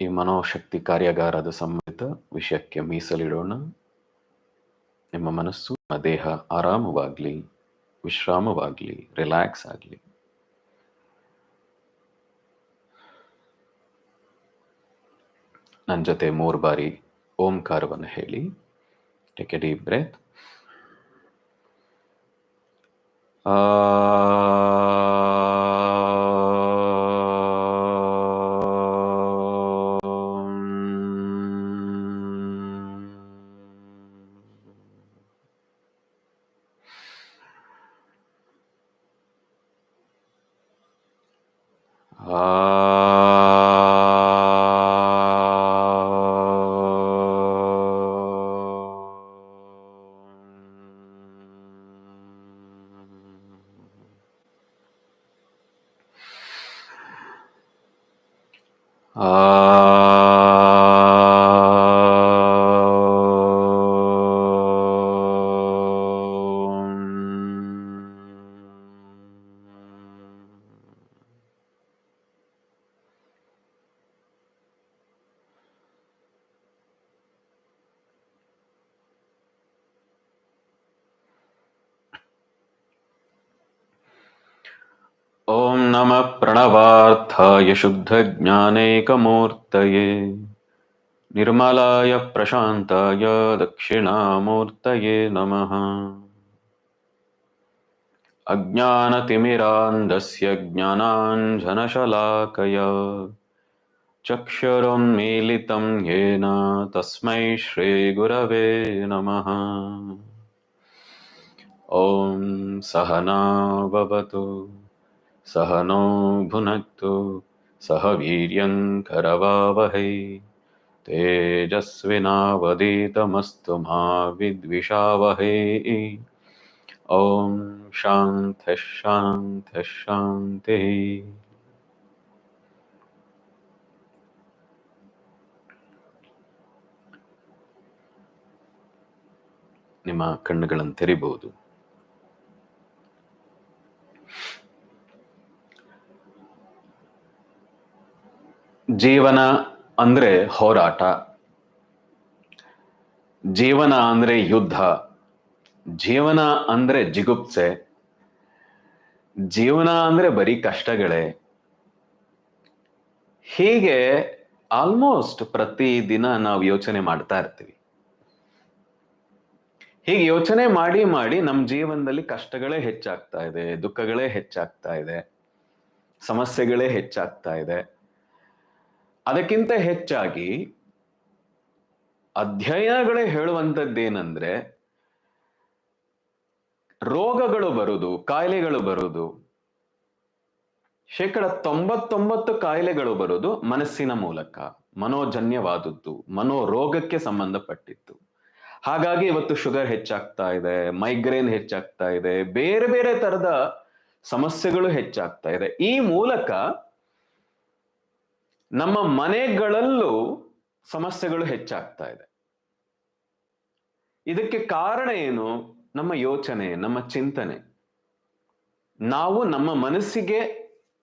ಈ ಮನೋಶಕ್ತಿ ಕಾರ್ಯಾಗಾರದ ಸಂಬಂಧಿತ ವಿಷಯಕ್ಕೆ ಮೀಸಲಿಡೋಣ. ನಿಮ್ಮ ಮನಸ್ಸು, ನಿಮ್ಮ ದೇಹ ಆರಾಮವಾಗಲಿ, ವಿಶ್ರಾಮವಾಗಲಿ, ರಿಲ್ಯಾಕ್ಸ್ ಆಗಲಿ. ನನ್ನ ಜೊತೆ ಮೂರು ಬಾರಿ ಓಂಕಾರವನ್ನು ಹೇಳಿ. ಟೇಕ್ ಎ ಡೀಪ್ ಬ್ರೆತ್ ॐ नमः प्रणवार्थाय शुद्धज्ञानैकमूर्तये। निर्मलाय प्रशान्ताय दक्षिणामूर्तये नमः। अज्ञानतिमिरान्धस्य ज्ञानाञ्जनशलाकया। चक्षुरुन्मीलितं येन तस्मै श्रीगुरवे नमः। ॐ सहना सह नो भुनक्तु सह वीर्यङ्करवावहै तेजस्विनावदीतमस्तु मा विद्विषावहै ॐ शान्तिः शान्तिः शान्तिः ನಿಮ್ಮ ಕಣ್ಣುಗಳನ್ನು ತೆರಿಬಹುದು ಜೀವನ ಅಂದ್ರೆ ಹೋರಾಟ. ಜೀವನ ಅಂದ್ರೆ ಯುದ್ಧ. ಜೀವನ ಅಂದ್ರೆ ಜಿಗುಪ್ಸೆ. ಜೀವನ ಅಂದ್ರೆ ಬರೀ ಕಷ್ಟಗಳೇ. ಹೀಗೆ ಆಲ್ಮೋಸ್ಟ್ ಪ್ರತಿ ದಿನ ನಾವು ಯೋಚನೆ ಮಾಡ್ತಾ ಇರ್ತೀವಿ. ಹೀಗೆ ಯೋಚನೆ ಮಾಡಿ ಮಾಡಿ ನಮ್ಮ ಜೀವನದಲ್ಲಿ ಕಷ್ಟಗಳೇ ಹೆಚ್ಚಾಗ್ತಾ ಇದೆ, ದುಃಖಗಳೇ ಹೆಚ್ಚಾಗ್ತಾ ಇದೆ, ಸಮಸ್ಯೆಗಳೇ ಹೆಚ್ಚಾಗ್ತಾ ಇದೆ. ಅದಕ್ಕಿಂತ ಹೆಚ್ಚಾಗಿ ಅಧ್ಯಯನಗಳೇ ಹೇಳುವಂಥದ್ದೇನೆಂದ್ರೆ, ರೋಗಗಳು ಬರುದು, ಕಾಯಿಲೆಗಳು ಬರುದು, ಶೇಕಡ ತೊಂಬತ್ತೊಂಬತ್ತು ಕಾಯಿಲೆಗಳು ಬರುದು ಮನಸ್ಸಿನ ಮೂಲಕ, ಮನೋಜನ್ಯವಾದದ್ದು, ಮನೋರೋಗಕ್ಕೆ ಸಂಬಂಧಪಟ್ಟಿತ್ತು ಹಾಗಾಗಿ ಇವತ್ತು ಶುಗರ್ ಹೆಚ್ಚಾಗ್ತಾ ಇದೆ, ಮೈಗ್ರೇನ್ ಹೆಚ್ಚಾಗ್ತಾ ಇದೆ, ಬೇರೆ ಬೇರೆ ತರದ ಸಮಸ್ಯೆಗಳು ಹೆಚ್ಚಾಗ್ತಾ ಇದೆ. ಈ ಮೂಲಕ ನಮ್ಮ ಮನೆಗಳಲ್ಲೂ ಸಮಸ್ಯೆಗಳು ಹೆಚ್ಚಾಗ್ತಾ ಇದೆ. ಇದಕ್ಕೆ ಕಾರಣ ಏನು? ನಮ್ಮ ಯೋಚನೆ, ನಮ್ಮ ಚಿಂತನೆ. ನಾವು ನಮ್ಮ ಮನಸ್ಸಿಗೆ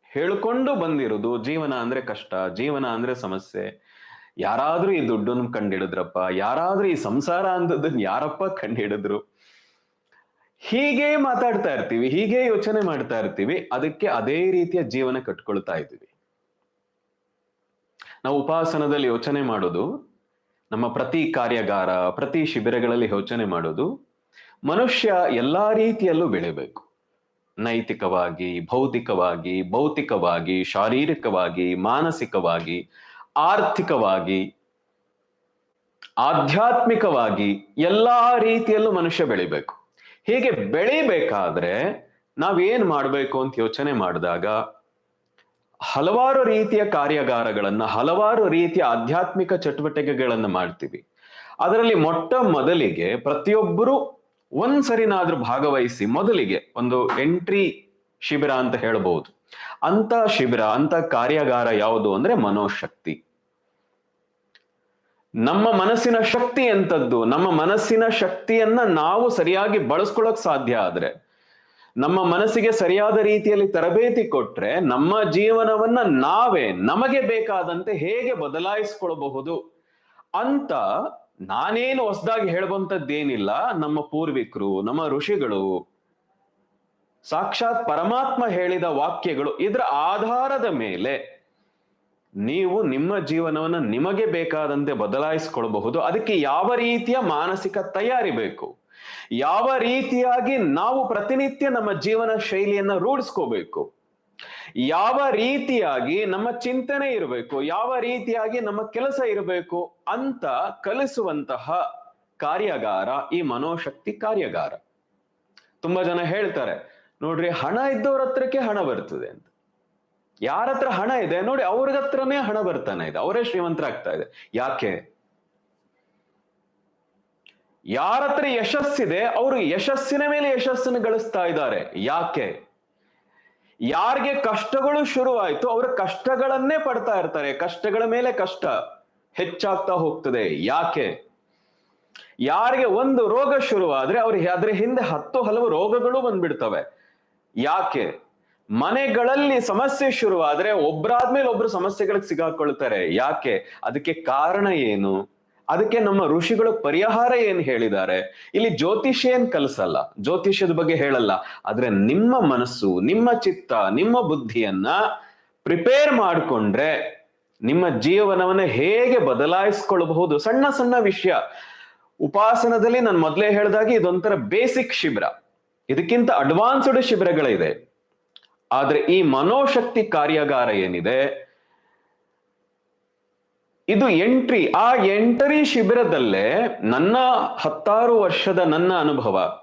ಹೇಳ್ಕೊಂಡು ಬಂದಿರೋದು ಜೀವನ ಅಂದ್ರೆ ಕಷ್ಟ, ಜೀವನ ಅಂದ್ರೆ ಸಮಸ್ಯೆ. ಯಾರಾದ್ರೂ ಈ ದುಡ್ಡನ್ನು ಕಂಡಿಡಿದ್ರಪ್ಪ, ಯಾರಾದ್ರೂ ಈ ಸಂಸಾರ ಅಂತದನ್ನ ಯಾರಪ್ಪ ಕಂಡಿಡಿದ್ರು? ಹೀಗೆ ಮಾತಾಡ್ತಾ ಇರ್ತೀವಿ, ಹೀಗೆ ಯೋಚನೆ ಮಾಡ್ತಾ ಇರ್ತೀವಿ, ಅದಕ್ಕೆ ಅದೇ ರೀತಿಯ ಜೀವನ ಕಟ್ಕೊಳ್ತಾ ಇದ್ದೀವಿ. ನಾವು ಉಪಾಸನದಲ್ಲಿ ಯೋಚನೆ ಮಾಡೋದು, ನಮ್ಮ ಪ್ರತಿ ಕಾರ್ಯಾಗಾರ, ಪ್ರತಿ ಶಿಬಿರಗಳಲ್ಲಿ ಯೋಚನೆ ಮಾಡೋದು, ಮನುಷ್ಯ ಎಲ್ಲಾ ರೀತಿಯಲ್ಲೂ ಬೆಳೆಯಬೇಕು ನೈತಿಕವಾಗಿ, ಭೌತಿಕವಾಗಿ ಭೌತಿಕವಾಗಿ, ಶಾರೀರಿಕವಾಗಿ, ಮಾನಸಿಕವಾಗಿ, ಆರ್ಥಿಕವಾಗಿ, ಆಧ್ಯಾತ್ಮಿಕವಾಗಿ ಎಲ್ಲಾ ರೀತಿಯಲ್ಲೂ ಮನುಷ್ಯ ಬೆಳಿಬೇಕು. ಹೀಗೆ ಬೆಳಿಬೇಕಾದ್ರೆ ನಾವೇನ್ ಮಾಡ್ಬೇಕು ಅಂತ ಯೋಚನೆ ಮಾಡಿದಾಗ ಹಲವಾರು ರೀತಿಯ ಕಾರ್ಯಾಗಾರಗಳನ್ನ, ಹಲವಾರು ರೀತಿಯ ಆಧ್ಯಾತ್ಮಿಕ ಚಟುವಟಿಕೆಗಳನ್ನ ಮಾಡ್ತೀವಿ. ಅದರಲ್ಲಿ ಮೊಟ್ಟ ಮೊದಲಿಗೆ ಪ್ರತಿಯೊಬ್ಬರು ಒಂದ್ಸರಿನಾದ್ರೂ ಭಾಗವಹಿಸಿ ಮೊದಲಿಗೆ ಒಂದು ಎಂಟ್ರಿ ಶಿಬಿರ ಅಂತ ಹೇಳಬಹುದು ಅಂತ ಶಿಬಿರ, ಅಂತ ಕಾರ್ಯಾಗಾರ ಯಾವುದು ಅಂದ್ರೆ ಮನೋಶಕ್ತಿ. ನಮ್ಮ ಮನಸ್ಸಿನ ಶಕ್ತಿ ಎಂತದ್ದು? ನಮ್ಮ ಮನಸ್ಸಿನ ಶಕ್ತಿಯನ್ನ ನಾವು ಸರಿಯಾಗಿ ಬಳಸ್ಕೊಳಕ್ ಸಾಧ್ಯ ಆದ್ರೆ ನಮ್ಮ ಮನಸ್ಸಿಗೆ ಸರಿಯಾದ ರೀತಿಯಲ್ಲಿ ತರಬೇತಿ ಕೊಟ್ರೆ ನಮ್ಮ ಜೀವನವನ್ನ ನಾವೇ ನಮಗೆ ಬೇಕಾದಂತೆ ಹೇಗೆ ಬದಲಾಯಿಸ್ಕೊಳ್ಬಹುದು ಅಂತ ನಾನೇನು ಹೊಸದಾಗಿ ಹೇಳುವಂಥದ್ದೇನಿಲ್ಲ ನಮ್ಮ ಪೂರ್ವಿಕರು, ನಮ್ಮ ಋಷಿಗಳು, ಸಾಕ್ಷಾತ್ ಪರಮಾತ್ಮ ಹೇಳಿದ ವಾಕ್ಯಗಳು ಇದರ ಆಧಾರದ ಮೇಲೆ ನೀವು ನಿಮ್ಮ ಜೀವನವನ್ನು ನಿಮಗೆ ಬೇಕಾದಂತೆ ಬದಲಾಯಿಸ್ಕೊಳ್ಬಹುದು. ಅದಕ್ಕೆ ಯಾವ ರೀತಿಯ ಮಾನಸಿಕ ತಯಾರಿ ಬೇಕು? ಯಾವ ರೀತಿಯಾಗಿ ನಾವು ಪ್ರತಿನಿತ್ಯ ನಮ್ಮ ಜೀವನ ಶೈಲಿಯನ್ನ ರೂಢಿಸ್ಕೋಬೇಕು? ಯಾವ ರೀತಿಯಾಗಿ ನಮ್ಮ ಚಿಂತನೆ ಇರಬೇಕು? ಯಾವ ರೀತಿಯಾಗಿ ನಮ್ಮ ಕೆಲಸ ಇರಬೇಕು? ಅಂತ ಕಲಿಸುವಂತಹ ಕಾರ್ಯಾಗಾರ ಈ ಮನೋಶಕ್ತಿ ಕಾರ್ಯಾಗಾರ. ತುಂಬಾ ಜನ ಹೇಳ್ತಾರೆ, ನೋಡ್ರಿ ಹಣ ಇದ್ದವ್ರ ಹತ್ರಕ್ಕೆ ಹಣ ಬರ್ತದೆ ಅಂತ. ಯಾರ ಹತ್ರ ಹಣ ಇದೆ? ನೋಡಿ ಅವ್ರ ಹತ್ರನೇ ಹಣ ಬರ್ತಾನೆ ಇದೆ. ಅವರೇ ಶ್ರೀಮಂತರಾಗ್ತಾ ಇದೆ. ಯಾಕೆ? ಯಾರ ಹತ್ರ ಯಶಸ್ಸಿದೆ ಅವರು ಯಶಸ್ಸಿನ ಮೇಲೆ ಯಶಸ್ಸನ್ನು ಗಳಿಸ್ತಾ ಇದ್ದಾರೆ. ಯಾಕೆ? ಯಾರಿಗೆ ಕಷ್ಟಗಳು ಶುರುವಾಯಿತು ಅವರ ಕಷ್ಟಗಳನ್ನೇ ಪಡ್ತಾ ಇರ್ತಾರೆ. ಕಷ್ಟಗಳ ಮೇಲೆ ಕಷ್ಟ ಹೆಚ್ಚಾಗ್ತಾ ಹೋಗ್ತದೆ. ಯಾಕೆ? ಯಾರಿಗೆ ಒಂದು ರೋಗ ಶುರುವಾದ್ರೆ ಅವ್ರಿಗೆ ಅದ್ರ ಹಿಂದೆ ಹತ್ತು ಹಲವು ರೋಗಗಳು ಬಂದ್ಬಿಡ್ತವೆ. ಯಾಕೆ? ಮನೆಗಳಲ್ಲಿ ಸಮಸ್ಯೆ ಶುರುವಾದ್ರೆ ಒಬ್ರಾದ್ಮೇಲೆ ಒಬ್ರು ಸಮಸ್ಯೆಗಳಿಗೆ ಸಿಗಾಕೊಳ್ತಾರೆ. ಯಾಕೆ? ಅದಕ್ಕೆ ಕಾರಣ ಏನು? ಅದಕ್ಕೆ ನಮ್ಮ ಋಷಿಗಳು ಪರಿಹಾರ ಏನ್ ಹೇಳಿದ್ದಾರೆ? ಇಲ್ಲಿ ಜ್ಯೋತಿಷ್ಯ ಏನ್ ಕಲಿಸಲ್ಲ. ಜ್ಯೋತಿಷ್ಯದ ಬಗ್ಗೆ ಹೇಳಲ್ಲ. ಆದ್ರೆ ನಿಮ್ಮ ಮನಸ್ಸು, ನಿಮ್ಮ ಚಿತ್ತ, ನಿಮ್ಮ ಬುದ್ಧಿಯನ್ನ ಪ್ರಿಪೇರ್ ಮಾಡಿಕೊಂಡ್ರೆ ನಿಮ್ಮ ಜೀವನವನ್ನ ಹೇಗೆ ಬದಲಾಯಿಸ್ಕೊಳ್ಬಹುದು? ಸಣ್ಣ ಸಣ್ಣ ವಿಷಯ. ಉಪಾಸನದಲ್ಲಿ ನಾನು ಮೊದಲೇ ಹೇಳಿದಾಗ ಇದೊಂಥರ ಬೇಸಿಕ್ ಶಿಬಿರ. ಇದಕ್ಕಿಂತ ಅಡ್ವಾನ್ಸ್ಡ್ ಶಿಬಿರಗಳಿದೆ. ಆದ್ರೆ ಈ ಮನೋಶಕ್ತಿ ಕಾರ್ಯಾಗಾರ ಏನಿದೆ? ಇದು ಎಂಟ್ರಿ. ಆ ಎಂಟ್ರಿ ಶಿಬಿರದಲ್ಲೇ ನನ್ನ ಹತ್ತಾರು ವರ್ಷದ ನನ್ನ ಅನುಭವ.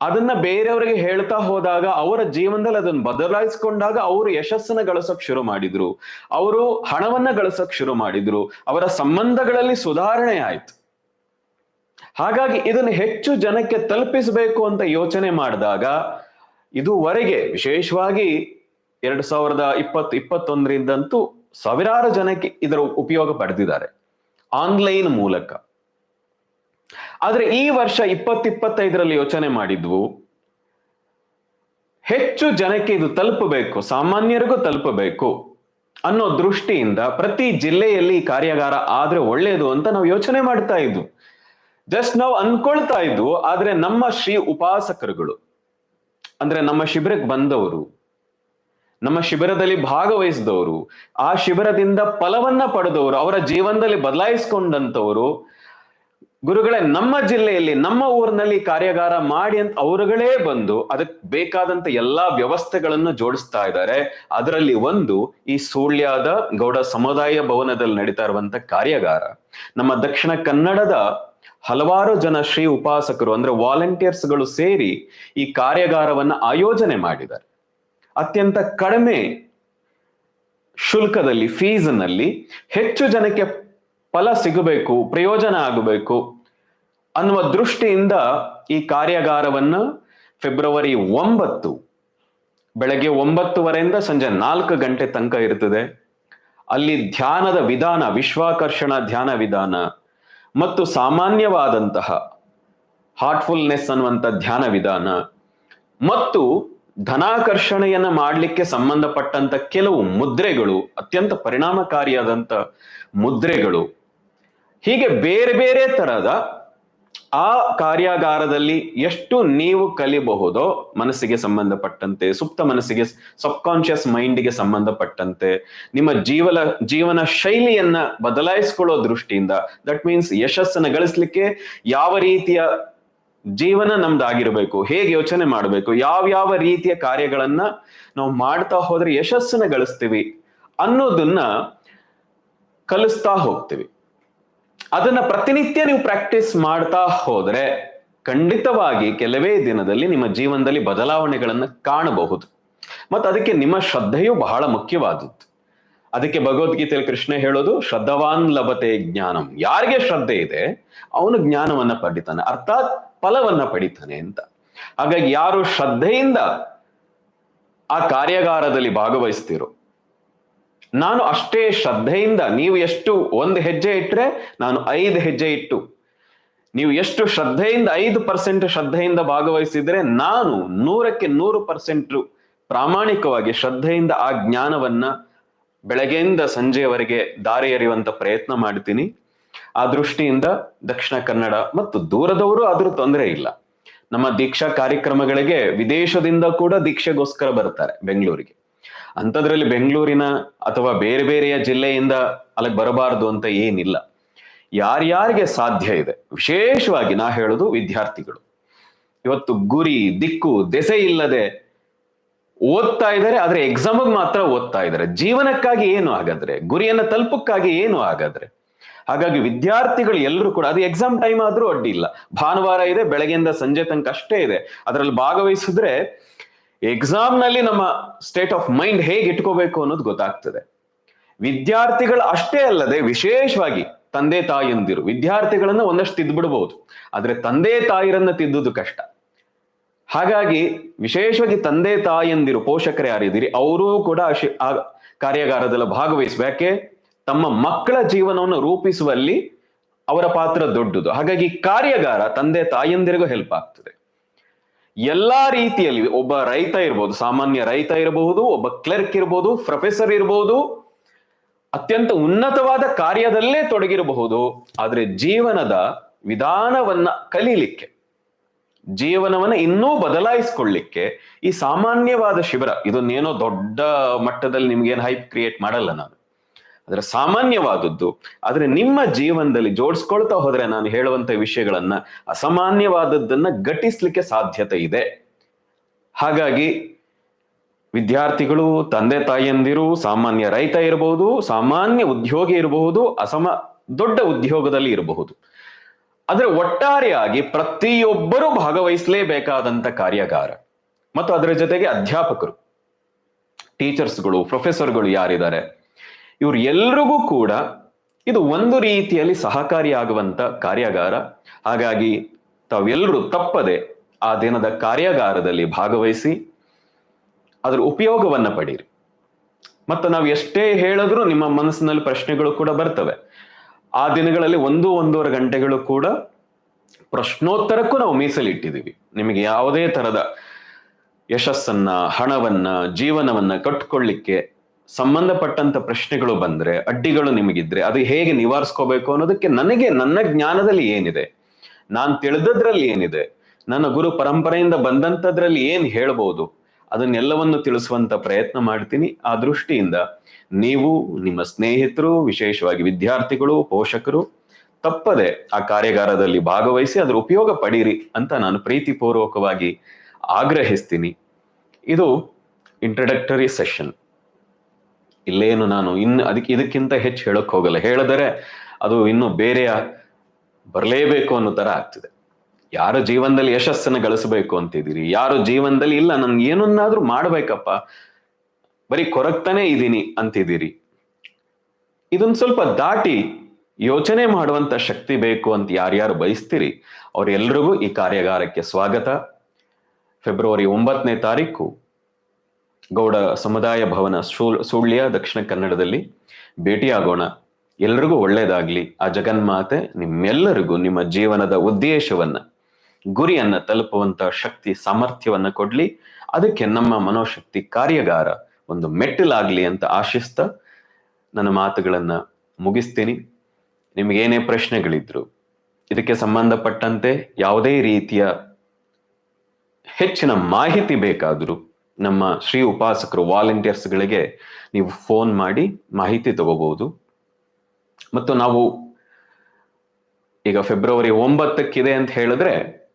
ಅದನ್ನ ಬೇರೆಯವರಿಗೆ ಹೇಳ್ತಾ ಹೋದಾಗ ಅವರ ಜೀವನದಲ್ಲಿ ಅದನ್ನ ಬದಲಾಯಿಸ್ಕೊಂಡಾಗ ಅವರು ಯಶಸ್ಸನ್ನ ಗಳಿಸಕ್ ಶುರು ಮಾಡಿದ್ರು. ಅವರು ಹಣವನ್ನ ಗಳಿಸಕ್ ಶುರು ಮಾಡಿದ್ರು. ಅವರ ಸಂಬಂಧಗಳಲ್ಲಿ ಸುಧಾರಣೆ ಆಯ್ತು. ಹಾಗಾಗಿ ಇದನ್ನು ಹೆಚ್ಚು ಜನಕ್ಕೆ ತಲುಪಿಸಬೇಕು ಅಂತ ಯೋಚನೆ ಮಾಡಿದಾಗ ಇದುವರೆಗೆ ವಿಶೇಷವಾಗಿ ಎರಡ್ ಸಾವಿರದ ಇಪ್ಪತ್ತು, ಇಪ್ಪತ್ತೊಂದರಿಂದಂತೂ ಸಾವಿರಾರು ಜನಕ್ಕೆ ಇದರ ಉಪಯೋಗ ಪಡೆದಿದ್ದಾರೆ ಆನ್ಲೈನ್ ಮೂಲಕ. ಆದ್ರೆ ಈ ವರ್ಷ ಇಪ್ಪತ್ತಿಪ್ಪತ್ತೈದರಲ್ಲಿ ಯೋಚನೆ ಮಾಡಿದ್ವು, ಹೆಚ್ಚು ಜನಕ್ಕೆ ಇದು ತಲುಪಬೇಕು, ಸಾಮಾನ್ಯರಿಗೂ ತಲುಪಬೇಕು ಅನ್ನೋ ದೃಷ್ಟಿಯಿಂದ ಪ್ರತಿ ಜಿಲ್ಲೆಯಲ್ಲಿ ಕಾರ್ಯಾಗಾರ ಆದ್ರೆ ಒಳ್ಳೆಯದು ಅಂತ ನಾವು ಯೋಚನೆ ಮಾಡ್ತಾ ಇದ್ವು. ಜಸ್ಟ್ ನಾವು ಅನ್ಕೊಳ್ತಾ ಇದ್ವು, ಆದ್ರೆ ನಮ್ಮ ಶ್ರೀ ಉಪಾಸಕರುಗಳು, ಅಂದ್ರೆ ನಮ್ಮ ಶಿಬಿರಕ್ಕೆ ಬಂದವರು ನಮ್ಮ ಶಿಬಿರದಲ್ಲಿ ಭಾಗವಹಿಸಿದವರು, ಆ ಶಿಬಿರದಿಂದ ಫಲವನ್ನ ಪಡೆದವರು, ಅವರ ಜೀವನದಲ್ಲಿ ಬದಲಾಯಿಸ್ಕೊಂಡಂತವರು ಗುರುಗಳೇ, ನಮ್ಮ ಜಿಲ್ಲೆಯಲ್ಲಿ, ನಮ್ಮ ಊರಿನಲ್ಲಿ ಕಾರ್ಯಾಗಾರ ಮಾಡಿ ಅಂತ ಅವರುಗಳೇ ಬಂದು ಅದಕ್ಕೆ ಬೇಕಾದಂತ ಎಲ್ಲಾ ವ್ಯವಸ್ಥೆಗಳನ್ನು ಜೋಡಿಸ್ತಾ ಇದ್ದಾರೆ. ಅದರಲ್ಲಿ ಒಂದು ಈ ಸುಳ್ಯದ ಗೌಡ ಸಮುದಾಯ ಭವನದಲ್ಲಿ ನಡೀತಾ ಇರುವಂತ ಕಾರ್ಯಾಗಾರ. ನಮ್ಮ ದಕ್ಷಿಣ ಕನ್ನಡದ ಹಲವಾರು ಜನ ಶ್ರೀ ಉಪಾಸಕರು, ಅಂದ್ರೆ ವಾಲಂಟಿಯರ್ಸ್ಗಳು ಸೇರಿ ಈ ಕಾರ್ಯಾಗಾರವನ್ನ ಆಯೋಜನೆ ಮಾಡಿದ್ದಾರೆ. ಅತ್ಯಂತ ಕಡಿಮೆ ಶುಲ್ಕದಲ್ಲಿ ಫೀಸ್ನಲ್ಲಿ ಹೆಚ್ಚು ಜನಕ್ಕೆ ಫಲ ಸಿಗಬೇಕು, ಪ್ರಯೋಜನ ಆಗಬೇಕು ಅನ್ನುವ ದೃಷ್ಟಿಯಿಂದ ಈ ಕಾರ್ಯಾಗಾರವನ್ನು ಫೆಬ್ರವರಿ ಒಂಬತ್ತು, ಬೆಳಗ್ಗೆ ಒಂಬತ್ತುವರೆಯಿಂದ ಸಂಜೆ ನಾಲ್ಕು ಗಂಟೆ ತನಕ ಇರ್ತದೆ. ಅಲ್ಲಿ ಧ್ಯಾನದ ವಿಧಾನ, ವಿಶ್ವಾಕರ್ಷಣ ಧ್ಯಾನ ವಿಧಾನ ಮತ್ತು ಸಾಮಾನ್ಯವಾದಂತಹ ಹಾರ್ಟ್ಫುಲ್ನೆಸ್ ಅನ್ನುವಂಥ ಧ್ಯಾನ ವಿಧಾನ ಮತ್ತು ಧನಾಕರ್ಷಣೆಯನ್ನ ಮಾಡಲಿಕ್ಕೆ ಸಂಬಂಧಪಟ್ಟಂತ ಕೆಲವು ಮುದ್ರೆಗಳು, ಅತ್ಯಂತ ಪರಿಣಾಮಕಾರಿಯಾದಂತ ಮುದ್ರೆಗಳು, ಹೀಗೆ ಬೇರೆ ಬೇರೆ ತರಹದ ಆ ಕಾರ್ಯಾಗಾರದಲ್ಲಿ ಎಷ್ಟು ನೀವು ಕಲಿಬಹುದೋ ಮನಸ್ಸಿಗೆ ಸಂಬಂಧಪಟ್ಟಂತೆ, ಸುಪ್ತ ಮನಸ್ಸಿಗೆ ಸಬ್ ಕಾನ್ಶಿಯಸ್ ಮೈಂಡ್ಗೆ ಸಂಬಂಧಪಟ್ಟಂತೆ, ನಿಮ್ಮ ಜೀವನ ಜೀವನ ಶೈಲಿಯನ್ನ ಬದಲಾಯಿಸ್ಕೊಳ್ಳೋ ದೃಷ್ಟಿಯಿಂದ, ದಟ್ ಮೀನ್ಸ್ ಯಶಸ್ಸನ್ನು ಗಳಿಸ್ಲಿಕ್ಕೆ ಯಾವ ರೀತಿಯ ಜೀವನ ನಮ್ದಾಗಿರ್ಬೇಕು, ಹೇಗೆ ಯೋಚನೆ ಮಾಡಬೇಕು, ಯಾವ್ಯಾವ ರೀತಿಯ ಕಾರ್ಯಗಳನ್ನ ನಾವು ಮಾಡ್ತಾ ಹೋದ್ರೆ ಯಶಸ್ಸನ್ನ ಗಳಿಸ್ತೀವಿ ಅನ್ನೋದನ್ನ ಕಲಿಸ್ತಾ ಹೋಗ್ತೀವಿ. ಅದನ್ನ ಪ್ರತಿನಿತ್ಯ ನೀವು ಪ್ರಾಕ್ಟೀಸ್ ಮಾಡ್ತಾ ಹೋದ್ರೆ ಖಂಡಿತವಾಗಿ ಕೆಲವೇ ದಿನದಲ್ಲಿ ನಿಮ್ಮ ಜೀವನದಲ್ಲಿ ಬದಲಾವಣೆಗಳನ್ನ ಕಾಣಬಹುದು. ಮತ್ತು ಅದಕ್ಕೆ ನಿಮ್ಮ ಶ್ರದ್ಧೆಯು ಬಹಳ ಮುಖ್ಯವಾದದ್ದು. ಅದಕ್ಕೆ ಭಗವದ್ಗೀತೆಯಲ್ಲಿ ಕೃಷ್ಣ ಹೇಳೋದು, ಶ್ರದ್ಧವಾನ್ ಲಭತೆ ಜ್ಞಾನಂ. ಯಾರಿಗೆ ಶ್ರದ್ಧೆ ಇದೆ? ಅವನು ಜ್ಞಾನವನ್ನ ಪಡಿತಾನೆ. ಅರ್ಥಾತ್ ಫಲವನ್ನ ಪಡಿತಾನೆ ಅಂತ. ಹಾಗಾಗಿ ಯಾರು ಶ್ರದ್ಧೆಯಿಂದ ಆ ಕಾರ್ಯಾಗಾರದಲ್ಲಿ ಭಾಗವಹಿಸ್ತಿರೋ, ನಾನು ಅಷ್ಟೇ ಶ್ರದ್ಧೆಯಿಂದ ನೀವು ಎಷ್ಟು ಒಂದು ಹೆಜ್ಜೆ ಇಟ್ರೆ ನಾನು ಐದು ಹೆಜ್ಜೆ ಇಟ್ಟು, ನೀವು ಎಷ್ಟು ಶ್ರದ್ಧೆಯಿಂದ ಐದು ಪರ್ಸೆಂಟ್ ಶ್ರದ್ಧೆಯಿಂದ ಭಾಗವಹಿಸಿದ್ರೆ ನಾನು ನೂರಕ್ಕೆ ನೂರು ಪರ್ಸೆಂಟ್ ಪ್ರಾಮಾಣಿಕವಾಗಿ ಶ್ರದ್ಧೆಯಿಂದ ಆ ಜ್ಞಾನವನ್ನ ಬೆಳಗ್ಗೆಯಿಂದ ಸಂಜೆಯವರೆಗೆ ದಾರಿ ಎರೆಯುವಂತ ಪ್ರಯತ್ನ ಮಾಡ್ತೀನಿ. ಆ ದೃಷ್ಟಿಯಿಂದ ದಕ್ಷಿಣ ಕನ್ನಡ ಮತ್ತು ದೂರದವರು ಆದ್ರೂ ತೊಂದರೆ ಇಲ್ಲ. ನಮ್ಮ ದೀಕ್ಷಾ ಕಾರ್ಯಕ್ರಮಗಳಿಗೆ ವಿದೇಶದಿಂದ ಕೂಡ ದೀಕ್ಷೆಗೋಸ್ಕರ ಬರ್ತಾರೆ ಬೆಂಗಳೂರಿಗೆ. ಅಂಥದ್ರಲ್ಲಿ ಬೆಂಗಳೂರಿನ ಅಥವಾ ಬೇರೆ ಬೇರೆಯ ಜಿಲ್ಲೆಯಿಂದ ಅಲ್ಲಿಗೆ ಬರಬಾರದು ಅಂತ ಏನಿಲ್ಲ. ಯಾರ್ಯಾರಿಗೆ ಸಾಧ್ಯ ಇದೆ? ವಿಶೇಷವಾಗಿ ನಾ ಹೇಳೋದು ವಿದ್ಯಾರ್ಥಿಗಳು. ಇವತ್ತು ಗುರಿ, ದಿಕ್ಕು, ದೆಸೆ ಇಲ್ಲದೆ ಓದ್ತಾ ಇದ್ದಾರೆ, ಆದ್ರೆ ಎಕ್ಸಾಮಿಗೆ ಮಾತ್ರ ಓದ್ತಾ ಇದ್ದಾರೆ. ಜೀವನಕ್ಕಾಗಿ ಏನು ಹಾಗಾದ್ರೆ? ಗುರಿಯನ್ನ ತಲುಪಕ್ಕಾಗಿ ಏನು ಹಾಗಾದ್ರೆ? ಹಾಗಾಗಿ ವಿದ್ಯಾರ್ಥಿಗಳು ಎಲ್ಲರೂ ಕೂಡ, ಅದು ಎಕ್ಸಾಮ್ ಟೈಮ್ ಆದ್ರೂ ಅಡ್ಡಿ ಇಲ್ಲ ಭಾನುವಾರ ಇದೆ, ಬೆಳಗ್ಗೆಯಿಂದ ಸಂಜೆ ತನಕ ಅಷ್ಟೇ ಇದೆ. ಅದರಲ್ಲಿ ಭಾಗವಹಿಸಿದ್ರೆ ಎಕ್ಸಾಮ್ನಲ್ಲಿ ನಮ್ಮ ಸ್ಟೇಟ್ ಆಫ್ ಮೈಂಡ್ ಹೇಗೆ ಇಟ್ಕೋಬೇಕು ಅನ್ನೋದು ಗೊತ್ತಾಗ್ತದೆ. ವಿದ್ಯಾರ್ಥಿಗಳು ಅಷ್ಟೇ ಅಲ್ಲದೆ, ವಿಶೇಷವಾಗಿ ತಂದೆ ತಾಯಿಯಂದಿರು ವಿದ್ಯಾರ್ಥಿಗಳನ್ನ ಒಂದಷ್ಟು ತಿದ್ಬಿಡ್ಬಹುದು ಆದ್ರೆ ತಂದೆ ತಾಯಿರನ್ನ ತಿದ್ದುದು ಕಷ್ಟ. ಹಾಗಾಗಿ ವಿಶೇಷವಾಗಿ ತಂದೆ ತಾಯಿಯಂದಿರು ಪೋಷಕರು ಯಾರಿದ್ದೀರಿ, ಅವರೂ ಕೂಡ ಕಾರ್ಯಾಗಾರದಲ್ಲಿ ಭಾಗವಹಿಸ್ಬೇಕೆ. ತಮ್ಮ ಮಕ್ಕಳ ಜೀವನವನ್ನು ರೂಪಿಸುವಲ್ಲಿ ಅವರ ಪಾತ್ರ ದೊಡ್ಡದು. ಹಾಗಾಗಿ ಕಾರ್ಯಾಗಾರ ತಂದೆ ತಾಯಂದಿರಿಗೂ ಹೆಲ್ಪ್ ಆಗ್ತದೆ. ಎಲ್ಲಾ ರೀತಿಯಲ್ಲಿ ಒಬ್ಬ ರೈತ ಇರ್ಬೋದು, ಸಾಮಾನ್ಯ ರೈತ ಇರಬಹುದು, ಒಬ್ಬ ಕ್ಲರ್ಕ್ ಇರ್ಬೋದು ಪ್ರೊಫೆಸರ್ ಇರ್ಬೋದು, ಅತ್ಯಂತ ಉನ್ನತವಾದ ಕಾರ್ಯದಲ್ಲೇ ತೊಡಗಿರಬಹುದು. ಆದ್ರೆ ಜೀವನದ ವಿಧಾನವನ್ನ ಕಲೀಲಿಕ್ಕೆ, ಜೀವನವನ್ನ ಇನ್ನೂ ಬದಲಾಯಿಸ್ಕೊಳ್ಳಿಕ್ಕೆ ಈ ಸಾಮಾನ್ಯವಾದ ಶಿಬಿರ, ಇದನ್ನೇನೋ ದೊಡ್ಡ ಮಟ್ಟದಲ್ಲಿ ನಿಮ್ಗೇನು ಹೈಪ್ ಕ್ರಿಯೇಟ್ ಮಾಡಲ್ಲ ನಾನು. ಆದ್ರೆ ಸಾಮಾನ್ಯವಾದದ್ದು. ಆದರೆ ನಿಮ್ಮ ಜೀವನದಲ್ಲಿ ಜೋಡಿಸ್ಕೊಳ್ತಾ ಹೋದ್ರೆ ನಾನು ಹೇಳುವಂತ ವಿಷಯಗಳನ್ನ ಅಸಾಮಾನ್ಯವಾದದ್ದನ್ನ ಘಟಿಸ್ಲಿಕ್ಕೆ ಸಾಧ್ಯತೆ ಇದೆ. ಹಾಗಾಗಿ ವಿದ್ಯಾರ್ಥಿಗಳು, ತಂದೆ ತಾಯಿಯಂದಿರು, ಸಾಮಾನ್ಯ ರೈತ ಇರಬಹುದು, ಸಾಮಾನ್ಯ ಉದ್ಯೋಗಿ ಇರಬಹುದು, ಅಸಮ ದೊಡ್ಡ ಉದ್ಯೋಗದಲ್ಲಿ ಇರಬಹುದು. ಆದ್ರೆ ಒಟ್ಟಾರೆಯಾಗಿ ಪ್ರತಿಯೊಬ್ಬರೂ ಭಾಗವಹಿಸಲೇಬೇಕಾದಂತ ಕಾರ್ಯಾಗಾರ. ಮತ್ತು ಅದರ ಜೊತೆಗೆ ಅಧ್ಯಾಪಕರು ಟೀಚರ್ಸ್ಗಳು ಪ್ರೊಫೆಸರ್ಗಳು ಯಾರಿದ್ದಾರೆ? ಇವ್ರು ಎಲ್ರಿಗೂ ಕೂಡ ಇದು ಒಂದು ರೀತಿಯಲ್ಲಿ ಸಹಕಾರಿಯಾಗುವಂತ ಕಾರ್ಯಾಗಾರ. ಹಾಗಾಗಿ ತಾವೆಲ್ಲರೂ ತಪ್ಪದೆ ಆ ದಿನದ ಕಾರ್ಯಾಗಾರದಲ್ಲಿ ಭಾಗವಹಿಸಿ ಅದರ ಉಪಯೋಗವನ್ನ ಪಡೀರಿ. ಮತ್ತು ನಾವು ಎಷ್ಟೇ ಹೇಳಿದ್ರೂ ನಿಮ್ಮ ಮನಸ್ಸಿನಲ್ಲಿ ಪ್ರಶ್ನೆಗಳು ಕೂಡ ಬರ್ತವೆ. ಆ ದಿನಗಳಲ್ಲಿ ಒಂದು ಒಂದೂವರೆ ಗಂಟೆಗಳು ಕೂಡ ಪ್ರಶ್ನೋತ್ತರಕ್ಕೂ ನಾವು ಮೀಸಲಿಟ್ಟಿದ್ದೀವಿ ನಿಮಗೆ ಯಾವುದೇ ತರದ ಯಶಸ್ಸನ್ನ, ಹಣವನ್ನ, ಜೀವನವನ್ನ ಕಟ್ಕೊಳ್ಳಿಕ್ಕೆ ಸಂಬಂಧಪಟ್ಟಂತ ಪ್ರಶ್ನೆಗಳು ಬಂದ್ರೆ, ಅಡ್ಡಿಗಳು ನಿಮಗಿದ್ರೆ ಅದು ಹೇಗೆ ನಿವಾರಿಸ್ಕೋಬೇಕು ಅನ್ನೋದಕ್ಕೆ ನನಗೆ ನನ್ನ ಜ್ಞಾನದಲ್ಲಿ ಏನಿದೆ, ನಾನು ತಿಳಿದದ್ರಲ್ಲಿ ಏನಿದೆ, ನನ್ನ ಗುರು ಪರಂಪರೆಯಿಂದ ಬಂದಂತದ್ರಲ್ಲಿ ಏನ್ ಹೇಳ್ಬೋದು, ಅದನ್ನೆಲ್ಲವನ್ನು ತಿಳಿಸುವಂತ ಪ್ರಯತ್ನ ಮಾಡ್ತೀನಿ. ಆ ದೃಷ್ಟಿಯಿಂದ ನೀವು, ನಿಮ್ಮ ಸ್ನೇಹಿತರು, ವಿಶೇಷವಾಗಿ ವಿದ್ಯಾರ್ಥಿಗಳು, ಪೋಷಕರು, ತಪ್ಪದೆ ಆ ಕಾರ್ಯಾಗಾರದಲ್ಲಿ ಭಾಗವಹಿಸಿ ಅದರ ಉಪಯೋಗ ಪಡೀರಿ ಅಂತ ನಾನು ಪ್ರೀತಿಪೂರ್ವಕವಾಗಿ ಆಗ್ರಹಿಸ್ತೀನಿ. ಇದು ಇಂಟ್ರಡಕ್ಟರಿ ಸೆಷನ್ ಇಲ್ಲೇನು ನಾನು ಇನ್ನು ಅದಕ್ಕೆ ಇದಕ್ಕಿಂತ ಹೆಚ್ಚು ಹೇಳಕ್ ಹೋಗಲ್ಲ. ಹೇಳಿದರೆ ಅದು ಇನ್ನು ಬೇರೆಯ ಬರಲೇಬೇಕು ಅನ್ನೋ ತರ ಆಗ್ತಿದೆ. ಯಾರು ಜೀವನದಲ್ಲಿ ಯಶಸ್ಸನ್ನು ಗಳಿಸಬೇಕು ಅಂತಿದ್ದೀರಿ? ಯಾರು ಜೀವನದಲ್ಲಿ ಇಲ್ಲ ನನ್ಗೆ ಏನನ್ನಾದ್ರೂ ಮಾಡ್ಬೇಕಪ್ಪ. ಬರೀ ಕೊರಗ್ತಾನೆ ಇದ್ದೀನಿ ಅಂತಿದ್ದೀರಿ. ಇದನ್ನ ಸ್ವಲ್ಪ ದಾಟಿ ಯೋಚನೆ ಮಾಡುವಂತ ಶಕ್ತಿ ಬೇಕು ಅಂತ ಯಾರ್ಯಾರು ಬಯಸ್ತೀರಿ? ಅವ್ರೆಲ್ರಿಗೂ ಈ ಕಾರ್ಯಾಗಾರಕ್ಕೆ ಸ್ವಾಗತ. ಫೆಬ್ರವರಿ ಒಂಬತ್ತನೇ ತಾರೀಕು ಗೌಡ ಸಮುದಾಯ ಭವನ ಸೂಳ್, ಸುಳ್ಯ ದಕ್ಷಿಣ ಕನ್ನಡದಲ್ಲಿ ಭೇಟಿಯಾಗೋಣ. ಎಲ್ರಿಗೂ ಒಳ್ಳೇದಾಗ್ಲಿ. ಆ ಜಗನ್ಮಾತೆ ನಿಮ್ಮೆಲ್ಲರಿಗೂ ನಿಮ್ಮ ಜೀವನದ ಉದ್ದೇಶವನ್ನ, ಗುರಿಯನ್ನ ತಲುಪುವಂತ ಶಕ್ತಿ, ಸಾಮರ್ಥ್ಯವನ್ನ ಕೊಡ್ಲಿ. ಅದಕ್ಕೆ ನಮ್ಮ ಮನೋಶಕ್ತಿ ಕಾರ್ಯಾಗಾರ ಒಂದು ಮೆಟ್ಟಿಲಾಗ್ಲಿ ಅಂತ ಆಶಿಸ್ತಾ ನನ್ನ ಮಾತುಗಳನ್ನ ಮುಗಿಸ್ತೀನಿ. ನಿಮ್ಗೇನೇ ಪ್ರಶ್ನೆಗಳಿದ್ರು, ಇದಕ್ಕೆ ಸಂಬಂಧಪಟ್ಟಂತೆ ಯಾವುದೇ ರೀತಿಯ ಹೆಚ್ಚಿನ ಮಾಹಿತಿ ಬೇಕಾದರೂ ನಮ್ಮ ಶ್ರೀ ಉಪಾಸಕರು ವಾಲಂಟಿಯರ್ಸ್ಗಳಿಗೆ ನೀವು ಫೋನ್ ಮಾಡಿ ಮಾಹಿತಿ ತಗೋಬಹುದು. ಮತ್ತು ನಾವು ಈಗ ಫೆಬ್ರವರಿ ಒಂಬತ್ತಕ್ಕಿದೆ ಅಂತ ಹೇಳಿದ್ರೆ